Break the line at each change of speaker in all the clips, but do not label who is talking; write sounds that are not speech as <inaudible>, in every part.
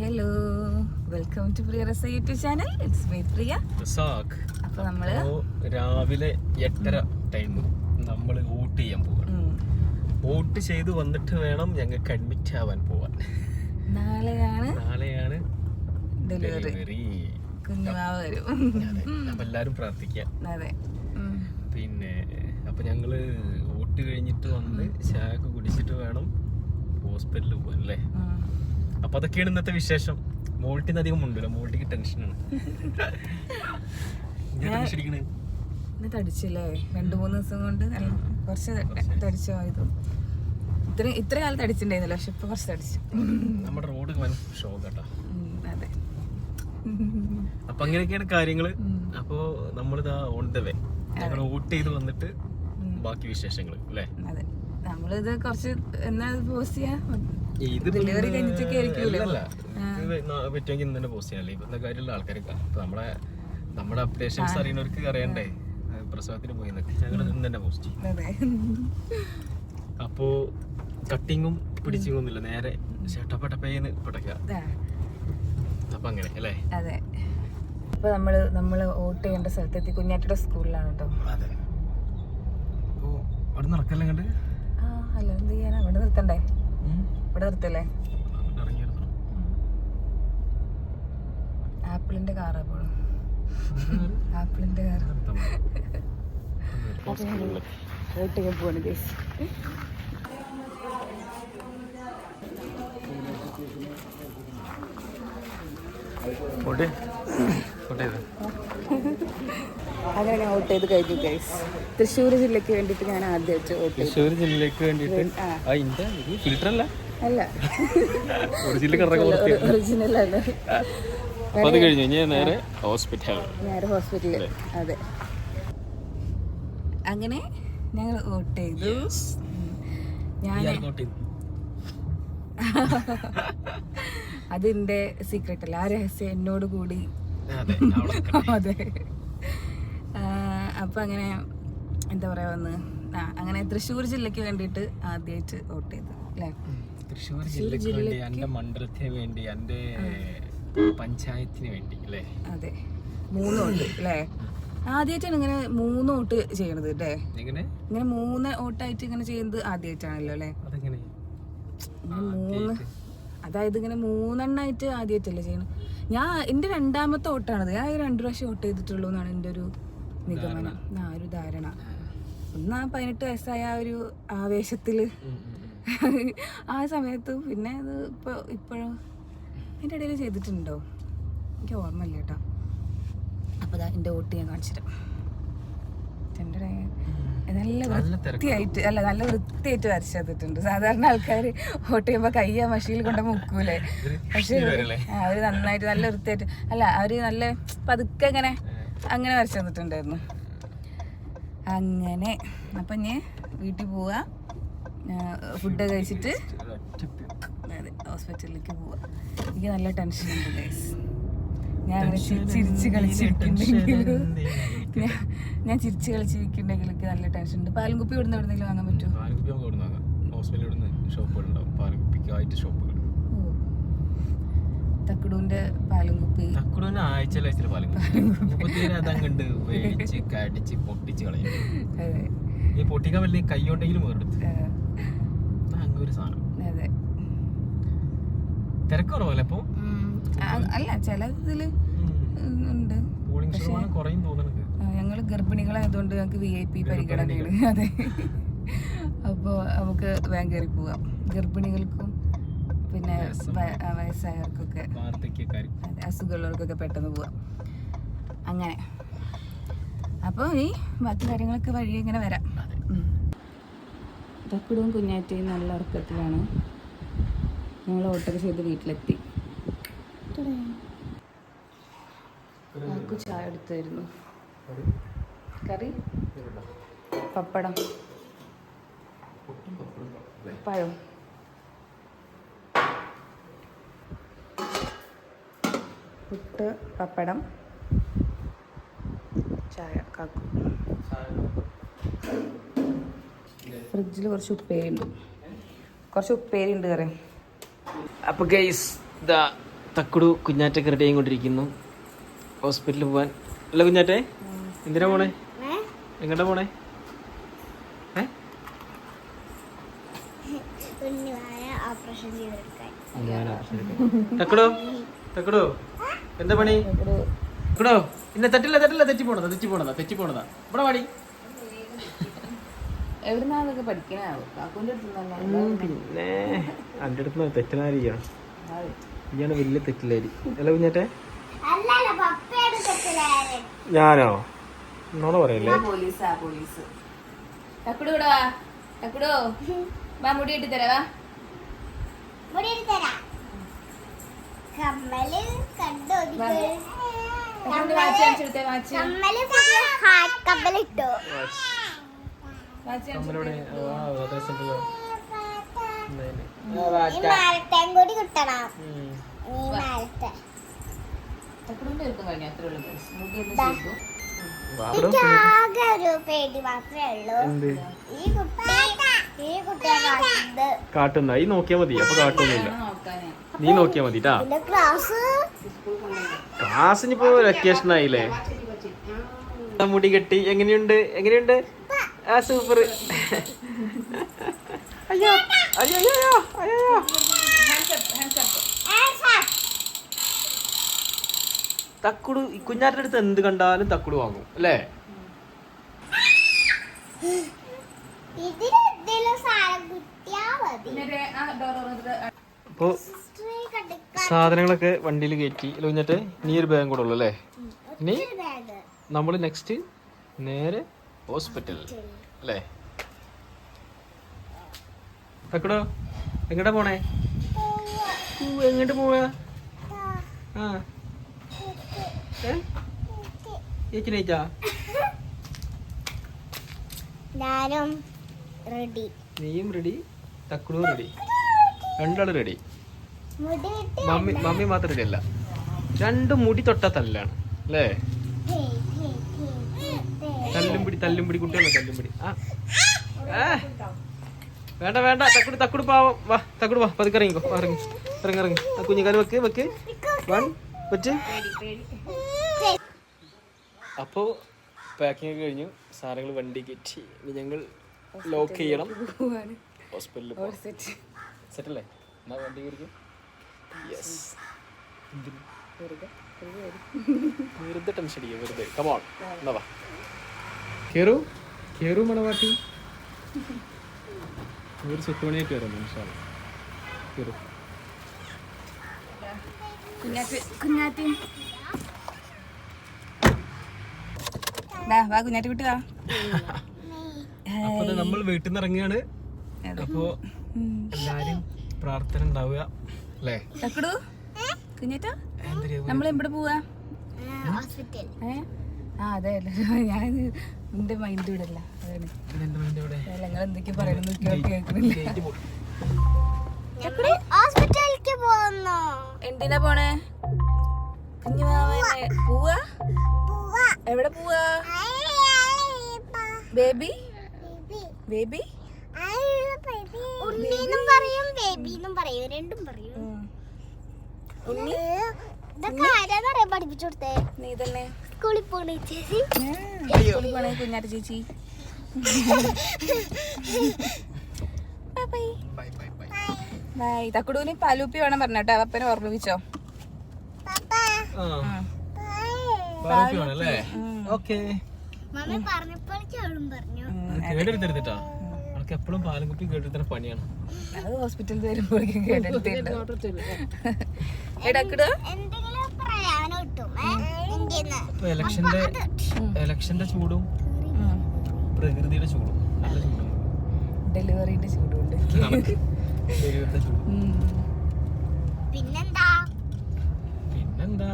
Hello welcome to Priya Rasa YouTube channel it's me Priya അപ്പൊ
നമ്മൾ രാവിലെ എട്ടര ടൈം നമ്മൾ വോട്ട് ചെയ്യാൻ പോവാണ് വോട്ട് ചെയ്ത് വന്നിട്ട് വേണം ഞങ്ങൾക്ക് അഡ്മിറ്റ് ആവാൻ പോവാൻ.
നാളെയാണ്
നാളെയാണ്
ഡെലിവറി കുഞ്ഞുമാവ് വരും.
അപ്പൊ എല്ലാരും പ്രാർത്ഥിക്കാം.
അതെ.
പിന്നെ അപ്പൊ ഞങ്ങൾ വോട്ട് കഴിഞ്ഞിട്ട് വന്ന് ചായക്ക് കുടിച്ചിട്ട് വേണം ഹോസ്പിറ്റലിൽ പോകാൻ അല്ലേ. അപ്പൊ അതൊക്കെയാണ് ഇന്നത്തെ വിശേഷം. മോൾട്ടിന് അധികം ഉണ്ടല്ലോ മോൾട്ടിക്ക് ടെൻഷനാണ്
ഇന്ന് തടിച്ചില്ലേ? രണ്ടു മൂന്ന് ദിവസം കൊണ്ട് കുറച്ച് തടിച്ചു പോയത് ഇത്ര ഇത്ര കാലം തടിച്ചിട്ടുണ്ടായിരുന്നില്ല. പക്ഷെ ഇപ്പൊ കുറച്ച് തടിച്ചു.
നമ്മുടെ റോഡ് വൻ ഷോക്ക് കേട്ടോ
ഉം, അതെ.
അപ്പൊ അങ്ങനെയൊക്കെയാണ്
കാര്യങ്ങൾ.
അപ്പോ നമ്മളിതാ ഓൺ ദ വേ ഞങ്ങൾ വോട്ട് ചെയ്ത് വന്നിട്ട് ബാക്കി വിശേഷങ്ങൾ അല്ലേ?
അതെ. നമ്മളിത് കുറച്ച് എന്നാ പോസ്റ്റ് ചെയ്യാ? ഡെലിവറി കഴിഞ്ഞിട്ടൊക്കെ ആയിരിക്കുമല്ലോ
പറ്റുമെങ്കിൽ ഇന്ന് തന്നെ പോസ്റ്റ് ചെയ്യാനല്ലേ ഇപ്പൊ കാര്യമുള്ള ആൾക്കാർക്ക് നമ്മളെ നമ്മുടെ അപ്ഡേഷൻസ് അറിയുന്നവർക്ക് അറിയണ്ടേ? പ്രസവത്തിന് പോയി ഞങ്ങൾ ഇന്ന് തന്നെ പോസ്റ്റ് ചെയ്യും. അപ്പോ കട്ടിങ്ങും പിടിച്ചിങ്ങും ഒന്നുമില്ല നേരെ ഷട്ടപ്പട്ടപ്പേന്ന് പടക്കുക അപ്പൊ അങ്ങനെ അല്ലേ?
അതെ. ഇപ്പൊ നമ്മൾ നമ്മൾ വോട്ട് ചെയ്യേണ്ട സ്ഥലത്തെത്തി. കുഞ്ഞാറ്റയുടെ സ്കൂളിലാണ് കേട്ടോ
അതെ. അപ്പോ അവിടെ നടക്കല്ലേ കണ്ട്
ആ അല്ല എന്ത് ചെയ്യാനാ? അവിടെ നിർത്തണ്ടേ? ഇവിടെ നിർത്തല്ലേ ആപ്പിളിന്റെ കാർ ആപ്പിളിന്റെ കാർ വോട്ട് ചെയ്യാൻ പോവാണ് ഗൈസ്. അങ്ങനെ വോട്ട് ചെയ്ത് കഴിഞ്ഞു ഗൈസ്. തൃശ്ശൂർ ജില്ലക്ക് വേണ്ടിട്ട് ഞാൻ ആദ്യമായിട്ട്
തൃശ്ശൂർ ജില്ലക്ക് വേണ്ടിട്ട് ഫിൽറ്റർ അല്ല?
അല്ല.
ഇറങ്ങി
ഒറിജിനൽ അല്ല.
അപ്പൊ അത് കഴിഞ്ഞു ഞാൻ നേരെ ഹോസ്പിറ്റൽ
നേരെ ഹോസ്പിറ്റലിൽ അതെ. അങ്ങനെ ഞങ്ങൾ വോട്ട് ചെയ്തു. ഞാൻ <laughs> അതിന്റെ സീക്രട്ട് അല്ല. ആ രഹസ്യം എന്നോട് കൂടി.
അതെ <laughs>
അപ്പൊ അങ്ങനെ എന്താ പറയാ വന്ന്? അങ്ങനെ തൃശ്ശൂർ ജില്ലക്ക് വേണ്ടിയിട്ട് ആദ്യമായിട്ട് വോട്ട് ചെയ്തു. അല്ലേ?
തൃശ്ശൂർ ജില്ലക്ക് വേണ്ടി എന്റെ മണ്ഡലത്തിന് വേണ്ടി എന്റെ പഞ്ചായത്തിന് വേണ്ടി അല്ലേ?
അതെ. മൂന്ന് വോട്ട് അല്ലേ? ആദ്യമായിട്ടാണ് ഇങ്ങനെ മൂന്ന് വോട്ട് ചെയ്യണത് അല്ലേ? ഇങ്ങനെ മൂന്ന് വോട്ടായിട്ട് ഇങ്ങനെ ചെയ്യുന്നത് ആദ്യമായിട്ടാണല്ലോ അല്ലേ? മൂന്ന് അതായത് ഇങ്ങനെ മൂന്നെണ്ണായിട്ട് ആദ്യമായിട്ടല്ലേ ചെയ്യണം ഞാൻ എന്റെ രണ്ടാമത്തെ വോട്ടാണത് ഞാൻ രണ്ടു പ്രാവശ്യം വോട്ട് ചെയ്തിട്ടുള്ളൂ എന്നാണ് എന്റെ ഒരു നിഗമനം. ആ ഒരു ധാരണ. ഒന്നാ പതിനെട്ട് വയസ്സായ ആ ഒരു
ഉം.
ആ സമയത്ത് പിന്നെ അത് ഇപ്പോൾ ഇപ്പോഴും? എന്റെ ഇടയിൽ ചെയ്തിട്ടുണ്ടോ? എനിക്ക് ഓർമ്മയില്ല കേട്ടോ. അപ്പോൾ ദാ എന്റെ വോട്ട് ഞാൻ കാണിച്ചിട്ട് എന്റെ നല്ല വൃത്തിയായിട്ട് അല്ല നല്ല വൃത്തിയായിട്ട് വരച്ചു തന്നിട്ടുണ്ട്. സാധാരണ ആൾക്കാർ ചെയ്യുമ്പോ ചെയ്യുമ്പോൾ കയ്യ മഷിയിൽ കൊണ്ട് മുക്കൂലേ? പക്ഷെ? അവർ നന്നായിട്ട് നല്ല വൃത്തിയായിട്ട് അല്ല അവർ നല്ല പതുക്കെ അങ്ങനെ അങ്ങനെ വരച്ചു തന്നിട്ടുണ്ടായിരുന്നു. അങ്ങനെ. അപ്പം ഞാൻ വീട്ടിൽ പോവാ. ഫുഡ് കഴിച്ചിട്ട് അതെ ഹോസ്പിറ്റലിലേക്ക് പോവാ. എനിക്ക് നല്ല ടെൻഷൻ ഉണ്ട് ഗൈസ് ഞാൻ അങ്ങനെ ചിരിച്ച് കളിച്ചിരിക്കുന്നുണ്ടെങ്കിലും ഞാൻ ചിരിച്ച് കളിച്ചിരിക്കുന്നുണ്ടെങ്കിൽ എനിക്ക് നല്ല ടെൻഷൻ ഉണ്ട്. പാലും കുപ്പി ഇവിടുന്ന് എവിടെന്നെങ്കിലും വാങ്ങാൻ പറ്റുമോ
ഹോസ്പിറ്റലിൽ ഇവിടുന്ന് ഷോപ്പുകൾ.
തക്കുടൂന്റെ പാലും കുപ്പി
തക്കുടു തന്നെ ആഴ്ചയിൽ ആഴ്ചയിൽ പാലക്കുപ്പി അതങ്ങണ്ട് വേടിച്ച് കടിച്ച് പൊട്ടിച്ച് കളയും.
അതെ.
ഈ പൊട്ടിക്കാൻ വലിയ കൈ വേറെടുത്ത്. ഒരു സാധനം.
അതെ.
തിരക്ക് കുറവല്ലേ അപ്പൊ?
അല്ല ചില ഇതിൽ ഉണ്ട്. ഞങ്ങൾ ഗർഭിണികളായതുകൊണ്ട് ഞങ്ങൾക്ക് വി ഐ പി പരിഗണനയാണ് അതെ. അപ്പോൾ നമുക്ക് വേഗം കയറി പോവാം. ഗർഭിണികൾക്കും പിന്നെ വയസ്സായവർക്കൊക്കെ അതെ അസുഖമുള്ളവർക്കൊക്കെ പെട്ടെന്ന് പോവാം. അങ്ങനെ. അപ്പോൾ ഈ ബാക്കി കാര്യങ്ങളൊക്കെ വഴി ഇങ്ങനെ വരാം. തക്കുടും കുഞ്ഞാറ്റയും നല്ല ഉറക്കത്തിലാണ്. ഞങ്ങൾ ഓർഡർ ചെയ്ത് വീട്ടിലെത്തി. ചായ എടുത്തായിരുന്നു. കറി? പപ്പടം. പഴം. പുട്ട് പപ്പടം. ചായ കാക്കു. ഫ്രിഡ്ജിൽ കുറച്ച് ഉപ്പേരി ഉണ്ട് കുറച്ച് ഉപ്പേരി ഉണ്ട് കറി.
അപ്പൊ ഗൈസ് ഇതാ തക്കുടു കുഞ്ഞാറ്റൊക്കെ റെഡി ആയിക്കൊണ്ടിരിക്കുന്നു ഹോസ്പിറ്റലിൽ പോവാൻ. അല്ല കുഞ്ഞാറ്റെ എന്തിനാ പോണേ? എങ്ങോട്ടാ പോണേ? തക്കടോ തക്കടോ. എന്താ പണി? തക്കടോ. ഇന്ന തട്ടില്ല തട്ടില്ല തെറ്റി പോണതാ തെറ്റി പോണതാ തെറ്റി പോണതാ ഇവിടെ പാടി
എവിടുന്നാ അതൊക്കെ പഠിക്കണാവോ
പിന്നെ എന്റെ അടുത്ത് തെറ്റനായിരിക്കണം. ഇയാണ് വലിയ തെറ്റില്ലാരി അല്ല കുഞ്ഞേട്ടെ
അല്ലല്ല പപ്പയുടെ തെറ്റിലായത്
ഞാനോ? എന്നോട് പറയല്ലേ?
പോലീസാ പോലീസ്. തക്കുടു ഇവിടെ. വാ തക്കുടോ വാ മുടി ഇട്ട് തരാ വാ.
ഇവിടെ ഒരു തരാം. കമ്മൽ കണ്ടോ
തക്കുടിന്റെ വാച്ച് കാണിച്ചെടുത്തേ
കമ്മൽ ഹാർട്ട് കമ്മലിട്ടു.
വാച്ച്.
നമ്മളിവിടെ കാട്ടുന്ന? ഈ നോക്കിയാ മതി. അപ്പൊ കാട്ടൊന്നുമില്ല നീ നോക്കിയാ മതി ട്ടാ.
പിന്നെ ക്ലാസ്
ക്ലാസ് ഇനിയിപ്പോ വെക്കേഷൻ ആയില്ലേ? മുടി കെട്ടി. എങ്ങനെയുണ്ട്? എങ്ങനെയുണ്ട്? ആ സൂപ്പർ അയ്യോ അയ്യോ അയ്യോ അയ്യോ തക്കുടു ഈ കുഞ്ഞാറ്റയുടെ അടുത്ത് എന്ത് കണ്ടാലും തക്കുടു വാങ്ങും അല്ലേ?
ഇതിലെന്തെങ്കിലും സാധനം കിട്ടിയാ മതി
പിന്നെ ആ ഡോർ തുറന്നിട്ട്
അപ്പോ
History കണ്ടിക്കാൻ
സാധനങ്ങളൊക്കെ വണ്ടിയിൽ കയറ്റി കഴിഞ്ഞിട്ട് കുഞ്ഞാറ്റെ? നീ ഒരു ബാഗ് കൂടെ ഉള്ളു അല്ലേ? ഇനി നമ്മൾ നെക്സ്റ്റ് നേരെ ഹോസ്പിറ്റൽ. അല്ലേ? തക്കടോ എങ്ങോട്ടാ പോണേ? എങ്ങോട്ട് പോവാ? ആ. ഏ? ചേച്ചി നയിച്ചാ
ഞാനും റെഡി
നീയും റെഡി തക്കടും റെഡി രണ്ടാളും റെഡി മമ്മി മമ്മി മാത്രം റെഡി അല്ല. രണ്ടും മുടി തൊട്ടാ തല്ലാണ്. അല്ലേ. തല്ലും പിടി തല്ലും പിടി കുട്ടികളെ തല്ലും പിടി ആ. വേണ്ട വേണ്ട. തക്കുടി തക്കുടി പാവം. വാ തക്കുടി വാ. പതുക്കെ ഇറങ്ങിക്കോ ഇറങ്ങി ഇറങ്ങി ഇറങ്ങി. ആ കുഞ്ഞിക്കാൽ വെക്ക് വെക്ക്. വൺ വെച്ച്. അപ്പോൾ പാക്കിംഗ് ഒക്കെ കഴിഞ്ഞു. സാധനങ്ങൾ വണ്ടി കയറ്റി. ഇനി ഞങ്ങൾ ലോക്ക് ചെയ്യണം. ഹോസ്പിറ്റലിൽ
സെറ്റല്ലേ സെറ്റ്
സെറ്റ് എന്നാ വണ്ടി കയറിക്കും? യെസ്
വെറുതെ
ടെൻഷൻ അടിക്കുക. വെറുതെ. കമോൺ എന്നാ കേറു. കേറു മണവാട്ടി. ഒരു സ്വത്ത് മണിയായിട്ട് വരാം നിമിഷം കേറു.
കുഞ്ഞാറ്റ് വാ കുഞ്ഞാറ്റ്
അപ്പൊ നമ്മൾ വീട്ടിൽ നിന്ന് ഇറങ്ങിയാണ് അപ്പോ എല്ലാരും പ്രാർത്ഥന ഉണ്ടാവുക അല്ലേ?
കുഞ്ഞാറ്റ? നമ്മൾ എവിടെ പോവാ?
ഹോസ്പിറ്റൽ
ഏ? ആ അതെ അല്ലേ ഞാൻ എന്റെ മൈൻഡ് വിടല്ല അതാണ്.
ഇതെന്റെ മൈൻഡ് ഇവിടെ.
നിങ്ങൾ എന്തൊക്കെയാ പറയണെന്ന് കേൾക്കുന്നില്ല. എന്തിനാ പോണേ? കുഞ്ഞു മാമനെ. പോവാ? എവിടെ പോവാ? ബേബി? ബേബി.
ഉണ്ണീന്നും പറയും ബേബിന്നും പറയും. രണ്ടും പറയും.
ഉണ്ണി?
ഇതൊക്കെ ആരാന്നറിയാൻ പഠിപ്പിച്ചു കൊടുത്തേ?
നീ തന്നെ.
സ്കൂളിൽ പോണേ ചേച്ചി.
സ്കൂളിൽ പോണേ കുഞ്ഞാറ്റ ചേച്ചി. Bye
bye bye bye
bye തക്കുടൂന് പാലൂപ്പി വേണം പറഞ്ഞോട്ടോ. അപ്പനെ ഓർമ്മിപ്പിച്ചോ?
പറഞ്ഞു.
എപ്പോഴും പാലും കുപ്പി കേട്ടെടുത്ത പണിയാണ്.
അത് ഹോസ്പിറ്റലിൽ വരുമ്പോഴേക്കും <laughs> കേട്ടിട്ടുണ്ട്
ഇപ്പൊ ഇലക്ഷന്റെ ഇലക്ഷന്റെ ചൂടും പ്രകൃതിയുടെ ചൂടും നല്ല ചൂടും.
ചൂടുണ്ട്
നമുക്ക് ചൂടും.
പിന്നെന്താ?
പിന്നെന്താ?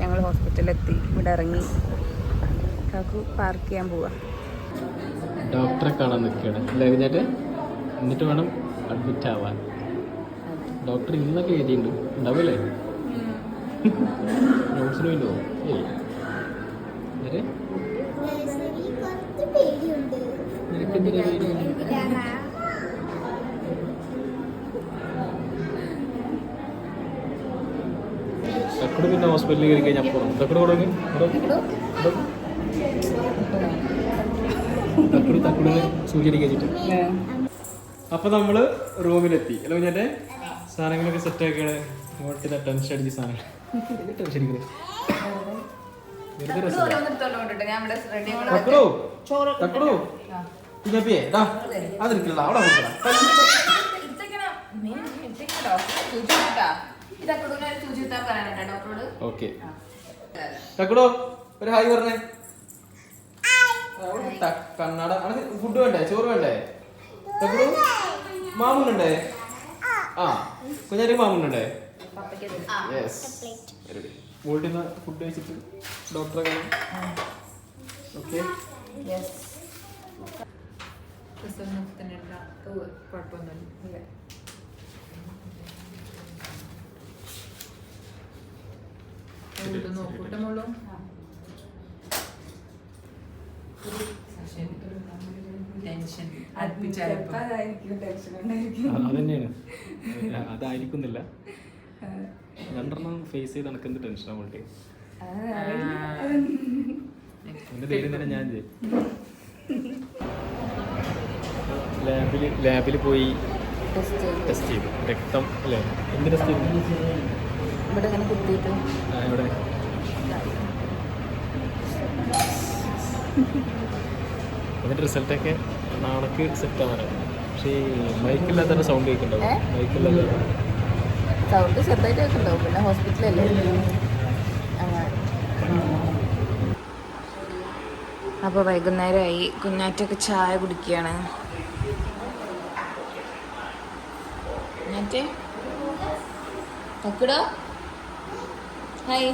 ഞങ്ങൾ ഹോസ്പിറ്റലിലെത്തി. ഇവിടെ ഇറങ്ങി. കാക്കു പാർക്ക് ചെയ്യാൻ പോവാ.
ഡോക്ടറെ കാണാൻ നിൽക്കുകയാണ്. അല്ലേ കഴിഞ്ഞിട്ട്? എന്നിട്ട് വേണം അഡ്മിറ്റ് ആവാൻ. ഡോക്ടർ ഇന്നൊക്കെ എഴുതിയിട്ടുണ്ട്. ഉണ്ടാവില്ലേ? നോട്ട്സിന് വേണ്ടി പോകും പിന്നെ ഹോസ്പിറ്റലിൽ കയറി കഴിഞ്ഞാൽ പോകും തക്കട് കൊടുങ്ങി തക്കട് അപ്പൊ നമ്മൾ റൂമിലെത്തി. അല്ലോ ഞാൻ സാധനങ്ങളൊക്കെ സെറ്റ് ആക്കിയാണ് ഇങ്ങോട്ട് ടെൻഷൻ അടിച്ച സാധനങ്ങൾ. ടെൻഷൻ അടിക്കുന്നത് അതിരിക്കില്ല അവിടെ ഓക്കെ. തക്കുടോ ഒരു ഹായ് പറഞ്ഞേ. ത- കണ്ണട അനക്ക് ഫുഡ് വേണ്ടേ? ചോറ് വേണ്ടേ? തക്കുടു മാമുണ്ടേ ആ കുഞ്ഞാരി മാമുണ്ടേ യെസ് വീട്ടിൽ നിന്ന് ഫുഡ് കഴിച്ചിട്ട് ഡോക്ടറെ കാണാം ഓക്കെ
കുഴപ്പമൊന്നുമില്ല. നോക്കൂട്ടമുള്ളൂ ടെൻഷൻ അടുപ്പിച്ചാലപ്പോ ടെൻഷൻ ഉണ്ടായിരിക്കും.
അത് തന്നെയാണ് അതായിരിക്കുന്നില്ല. രണ്ടെണ്ണം ഫേസ് ചെയ്ത് നടക്കുന്ന എന്ത് ടെൻഷനാണ് വീട്ടിൽ എന്റെ തന്നെ ഞാൻ ചെയ്യും. ലാബിൽ ലാബിൽ പോയി
ടെസ്റ്റ് ചെയ്തു.
രക്തം അല്ലേ? എന്ത് ടെസ്റ്റ് ചെയ്തു
ഇവിടെ ഇങ്ങനെ കുത്തിയിട്ട്.
ആ, ഇവിടെ. അതിന്റെ റിസൾട്ടൊക്കെ നാളേക്ക് സെറ്റ് ആവാനാണ് പക്ഷേ മൈക്കില്ലാത്ത സൗണ്ട് കേൾക്കുന്നുണ്ടാവും? മൈക്കില്ലാത്ത
സൗണ്ട് ചെറുതായിട്ട് കേൾക്കുന്നുണ്ടാവും പിന്നെ ഹോസ്പിറ്റലല്ലേ അപ്പോൾ വൈകുന്നേരമായി കുഞ്ഞാറ്റൊക്കെ ചായ കുടിക്കുകയാണ്. കുഞ്ഞാറ്റേ? ഹായ്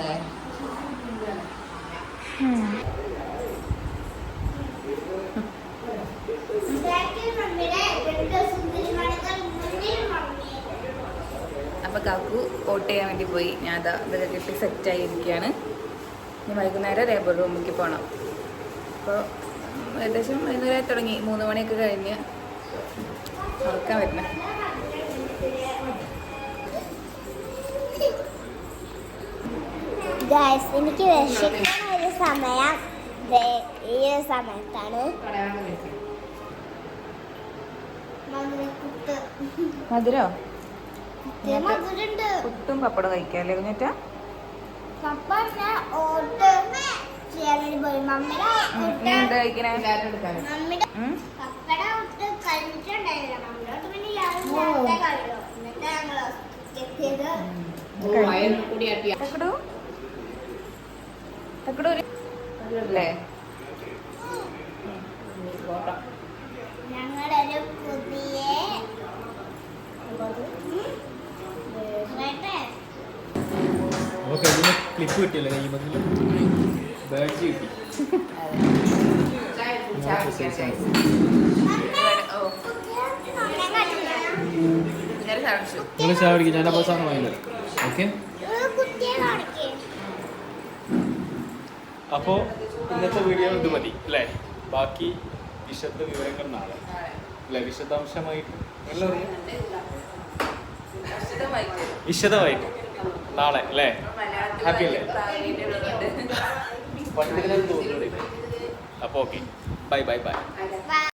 <laughs> അതെ അപ്പോൾ കാക്കു വോട്ട് ചെയ്യാൻ വേണ്ടി പോയി. ഞാൻ അതാ ഇതൊക്കെ കിട്ടി സെറ്റായി ഇരിക്കുകയാണ്. ഇനി വൈകുന്നേരം ലേബർ റൂമിലേക്ക് പോകണം അപ്പോൾ ഏകദേശം വൈകുന്നേരം തുടങ്ങി. മൂന്ന് മണിയൊക്കെ കഴിഞ്ഞ്. ഉറക്കാൻ വരുന്നത്
ഗൈസ് എനിക്ക് വിശക്കുന്ന ഒരു സമയം ഈ ഒരു സമയത്താണ്.
മധുരോ? പുട്ടും പപ്പടം കഴിക്കാല്ലേ കുഞ്ഞാറ്റ
പപ്പ
തക്കടു ഒരു അല്ലേ?
ഞങ്ങളൊരു പുതിയ
ക്ലിപ്പ് കിട്ടിയല്ലേ? കൈ ബാഡ്ജ് കിട്ടി. നിങ്ങൾ ചായ ഞാൻ അവസാനം വാങ്ങില്ല ഓക്കെ? അപ്പോൾ ഇന്നത്തെ വീഡിയോ ഇത് മതി അല്ലേ? ബാക്കി വിശദ വിവരങ്ങൾ നാളെ. അല്ലേ? വിശദാംശമായിട്ട്. വിശദമായിട്ട്. നാളെ അല്ലേ? ഹാപ്പി അല്ലേ? പണ്ടിങ്ങനെ തോന്നുന്നത് അപ്പോൾ ഓക്കെ. By bye
by